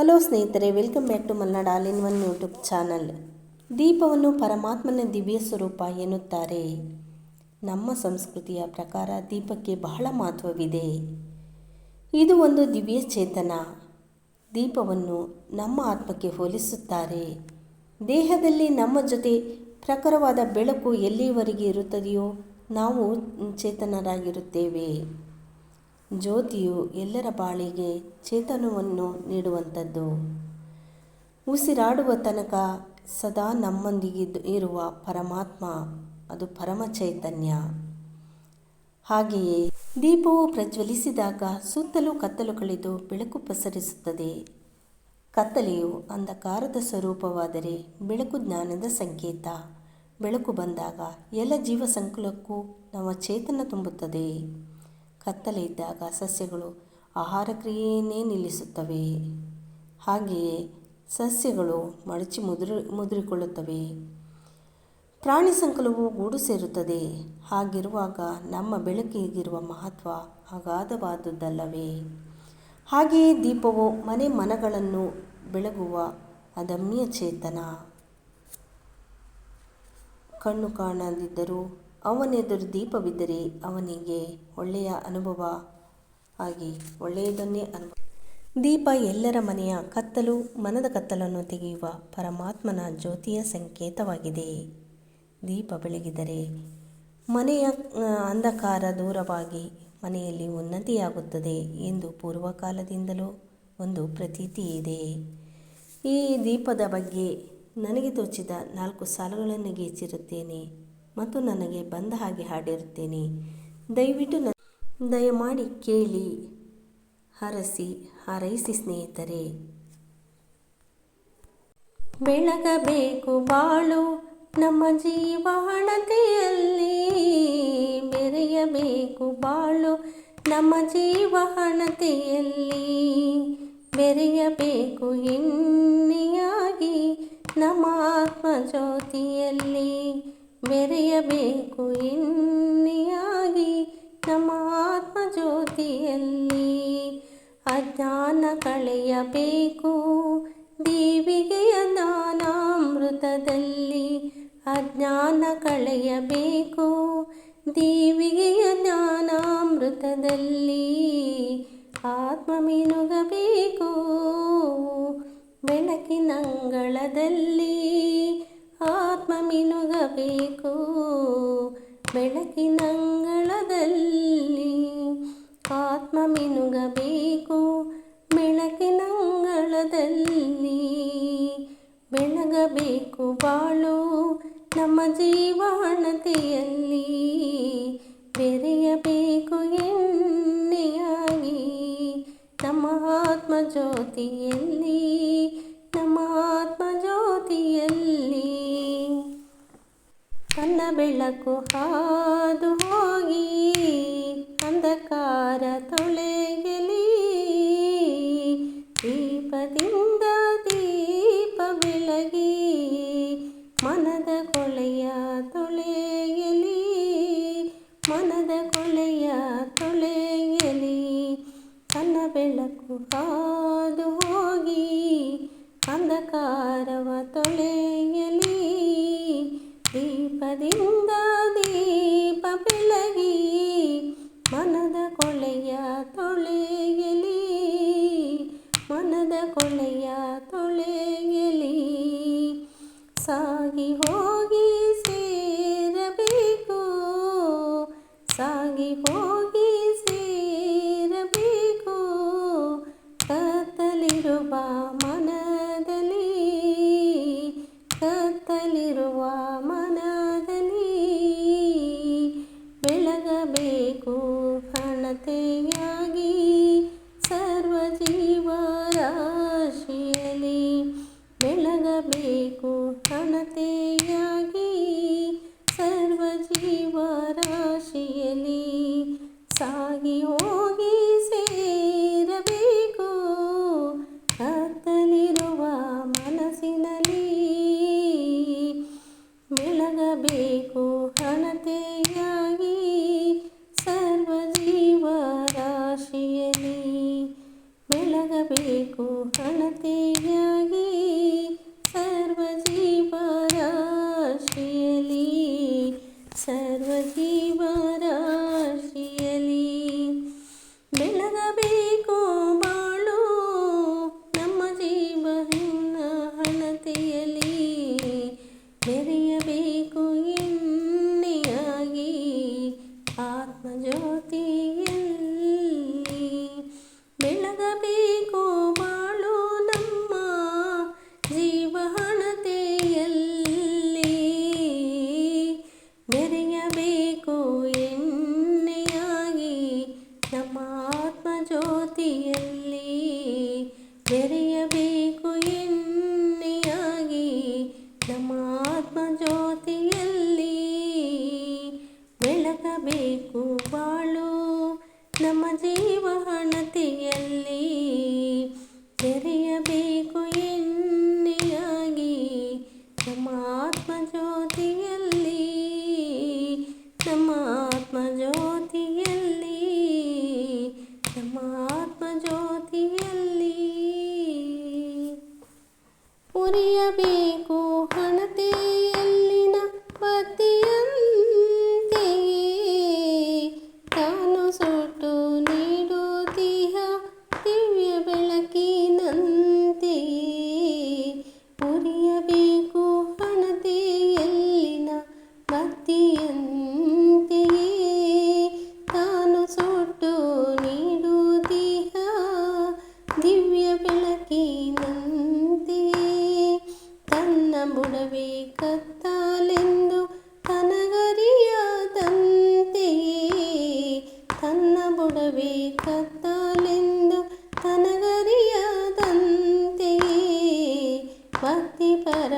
Hello ಸ್ನೇಹಿತರೆ, welcome back to Malnad all in one YouTube channel. ದೀಪವನ್ನು ಪರಮಾತ್ಮನ ದಿವ್ಯ ಸ್ವರೂಪ ಎನ್ನುತ್ತಾರೆ. ನಮ್ಮ ಸಂಸ್ಕೃತಿಯ ಪ್ರಕಾರ ದೀಪಕ್ಕೆ ಬಹಳ ಮಹತ್ವವಿದೆ. ಇದು ಒಂದು ದಿವ್ಯ ಚೇತನ. ದೀಪವನ್ನು ನಮ್ಮ ಆತ್ಮಕ್ಕೆ ಹೋಲಿಸುತ್ತಾರೆ. ದೇಹದಲ್ಲಿ ನಮ್ಮ ಜೊತೆ ಪ್ರಖರವಾದ ಬೆಳಕು ಎಲ್ಲಿಯವರೆಗೆ ಇರುತ್ತದೆಯೋ ನಾವು ಚೇತನರಾಗಿರುತ್ತೇವೆ. ಜ್ಯೋತಿಯು ಎಲ್ಲರ ಬಾಳಿಗೆ ಚೇತನವನ್ನು ನೀಡುವಂಥದ್ದು. ಉಸಿರಾಡುವ ತನಕ ಸದಾ ನಮ್ಮೊಂದಿಗೆ ಇರುವ ಪರಮಾತ್ಮ, ಅದು ಪರಮ ಚೈತನ್ಯ. ಹಾಗೆಯೇ ದೀಪವು ಪ್ರಜ್ವಲಿಸಿದಾಗ ಸುತ್ತಲೂ ಕತ್ತಲು ಕಳೆದು ಬೆಳಕು ಪಸರಿಸುತ್ತದೆ. ಕತ್ತಲೆಯು ಅಂಧಕಾರದ ಸ್ವರೂಪವಾದರೆ ಬೆಳಕು ಜ್ಞಾನದ ಸಂಕೇತ. ಬೆಳಕು ಬಂದಾಗ ಎಲ್ಲ ಜೀವ ಸಂಕುಲಕ್ಕೂ ನಮ್ಮ ಚೇತನ ತುಂಬುತ್ತದೆ. ಕತ್ತಲೆ ಇದ್ದಾಗ ಸಸ್ಯಗಳು ಆಹಾರ ಕ್ರಿಯೆಯನ್ನೇ ನಿಲ್ಲಿಸುತ್ತವೆ. ಹಾಗೆಯೇ ಸಸ್ಯಗಳು ಮಡಚಿ ಮುದುರಿ, ಮುದುರಿಕೊಳ್ಳುತ್ತವೆ. ಪ್ರಾಣಿ ಸಂಕುಲವು ಗೂಡು ಸೇರುತ್ತದೆ. ಹಾಗಿರುವಾಗ ನಮ್ಮ ಬೆಳಕಿಗಿರುವ ಮಹತ್ವ ಅಗಾಧವಾದುದಲ್ಲವೇ? ಹಾಗೆಯೇ ದೀಪವು ಮನೆ ಮನಗಳನ್ನು ಬೆಳಗುವ ಅದಮ್ಯ ಚೇತನ. ಕಣ್ಣು ಕಾಣದಿದ್ದರೂ ಅವನೆದುರು ದೀಪವಿದ್ದರೆ ಅವನಿಗೆ ಒಳ್ಳೆಯ ಅನುಭವ ಆಗಿ, ಒಳ್ಳೆಯದನ್ನೇ ಅನುಭವ. ದೀಪ ಎಲ್ಲರ ಮನೆಯ ಕತ್ತಲು, ಮನದ ಕತ್ತಲನ್ನು ತೆಗೆಯುವ ಪರಮಾತ್ಮನ ಜ್ಯೋತಿಯ ಸಂಕೇತವಾಗಿದೆ. ದೀಪ ಬೆಳಗಿದರೆ ಮನೆಯ ಅಂಧಕಾರ ದೂರವಾಗಿ ಮನೆಯಲ್ಲಿ ಉನ್ನತಿಯಾಗುತ್ತದೆ ಎಂದು ಪೂರ್ವಕಾಲದಿಂದಲೂ ಒಂದು ಪ್ರತೀತಿ ಇದೆ. ಈ ದೀಪದ ಬಗ್ಗೆ ನನಗೆ ತೋಚಿದ ನಾಲ್ಕು ಸಾಲುಗಳನ್ನು ಗೀಚಿರುತ್ತೇನೆ ಮತ್ತು ನನಗೆ ಬಂದ ಹಾಗೆ ಹಾಡಿರುತ್ತೇನೆ. ದಯವಿಟ್ಟು ನ ದಯಮಾಡಿ ಕೇಳಿ, ಹರಸಿ, ಹಾರೈಸಿ ಸ್ನೇಹಿತರೆ. ಬೆಳಗಬೇಕು ಬಾಳು, ನಮ್ಮ ಜೀವಾಣತೆಯಲ್ಲಿ ಬೆರೆಯಬೇಕು ಬಾಳು, ನಮ್ಮ ಜೀವಾಣತೆಯಲ್ಲಿ ಬೆರೆಯಬೇಕು ಎಣ್ಣೆಯಾಗಿ ನಮ್ಮ ಆತ್ಮಜ್ಯೋತಿಯಲ್ಲಿ. ಬೆರೆಯಬೇಕು ಎಣ್ಣೆಯಾಗಿ ನಮ್ಮ ಆತ್ಮಜ್ಯೋತಿಯಲ್ಲಿ ಅಜ್ಞಾನ ಕಳೆಯಬೇಕು ದೇವಿಗೆಯ ಜ್ಞಾನಾಮೃತದಲ್ಲಿ. ಅಜ್ಞಾನ ಕಳೆಯಬೇಕು ದೇವಿಗೆಯ ಜ್ಞಾನಾಮೃತದಲ್ಲಿ. ಆತ್ಮ ಮಿನುಗಬೇಕು ಬೆಳಕಿನಂಗಳದಲ್ಲಿ ಆತ್ಮ ಮಿನುಗಬೇಕು ಬೆಳಕಿನಂಗಳದಲ್ಲಿ ಆತ್ಮ ಮಿನುಗಬೇಕು ಬೆಳಕಿನಂಗಳದಲ್ಲಿ ಬೆಳಗಬೇಕು ಬಾಳು. ನಮ್ಮ ಜೀವಾಣತೆಯಲ್ಲಿ ಬೆರೆಯಬೇಕು ಎಣ್ಣೆಯಾಗಿ. ನಮ್ಮ ಆತ್ಮ ಜ್ಯೋತಿಯಲ್ಲಿ ತನ್ನ ಬೆಳಕು ಹೋಗಿ ಸೇರಬೇಕು. ಕತ್ತಲಿರುವ ಮನದಲ್ಲಿ ಕತ್ತಲಿರುವ ಮನದಲ್ಲಿ ಬೆಳಗಬೇಕು ಕಣತೆಯಾಗಿ ಸರ್ವ ಜೀವರಾಶಿಯಲ್ಲಿ ಬೆಳಗಬೇಕು ಹಣತೆಯಾಗಿ. ಸರ್ವ 詐欺を ತೆರೆಯಬೇಕು ಎಣ್ಣೆಯಾಗಿ ನಮ್ಮ ಜ್ಯೋತಿಯಲ್ಲಿ ನಮ್ಮ ಜ್ಯೋತಿಯಲ್ಲಿ ನಮ್ಮ ಜ್ಯೋತಿಯಲ್ಲಿ. ಉರಿಯಬೇಕು ಉರಿಯಬೇಕು ಹಣತೆಯಲ್ಲಿನ ಬತ್ತಿಯಂತೆಯೇ ತಾನು ಸುಟ್ಟು ನೀಡುತ್ತೀಹ ದಿವ್ಯ ಬೆಳಕಿನಂತೆಯೇ ತನ್ನ ಬುಡವೇ ಕತ್ತಲೆಂದು ತನಗರಿಯದಂತೆಯೇ ತನ್ನ ಬುಡವೇ ಕತ್ತಲೆಂದು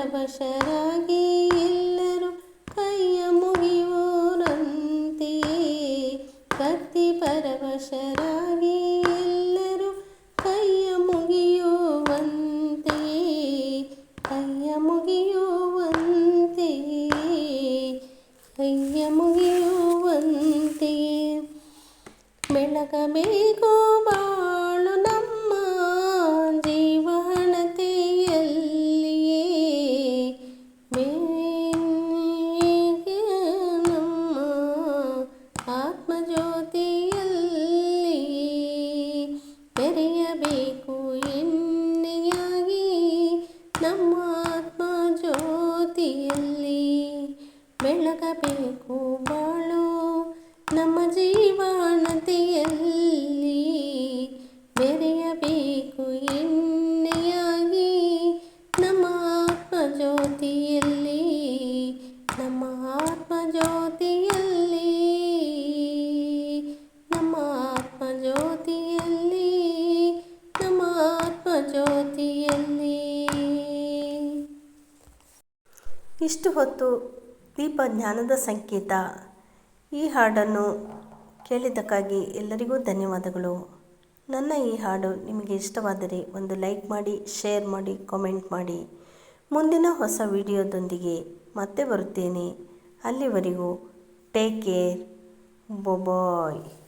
ಭಕ್ತಿ ಪರವಶರಾಗಿ ಎಲ್ಲರೂ ಕೈಯ ಮುಗಿಯುವರಂತೆಯೇ ಭಕ್ತಿ ಪರವಶರಾಗಿ ಎಲ್ಲರೂ ಕೈಯ ಮುಗಿಯುವಂತೆಯೇ ಕೈಯ ಮುಗಿಯುವಂತೆಯೇ ಕೈಯ ಮುಗಿಯುವಂತೆಯೇ ಬೆಳಗಬೇಕು ಇಷ್ಟು ಹೊತ್ತು ದೀಪ ಜ್ಞಾನದ ಸಂಕೇತ. ಈ ಹಾಡನ್ನು ಕೇಳಿದ್ದಕ್ಕಾಗಿ ಎಲ್ಲರಿಗೂ ಧನ್ಯವಾದಗಳು. ನನ್ನ ಈ ಹಾಡು ನಿಮಗೆ ಇಷ್ಟವಾದರೆ ಒಂದು ಲೈಕ್ ಮಾಡಿ, ಶೇರ್ ಮಾಡಿ, ಕಾಮೆಂಟ್ ಮಾಡಿ. ಮುಂದಿನ ಹೊಸ ವಿಡಿಯೋದೊಂದಿಗೆ ಮತ್ತೆ ಬರುತ್ತೇನೆ. ಅಲ್ಲಿವರೆಗೂ ಟೇಕ್ ಕೇರ್. ಬಾಯ್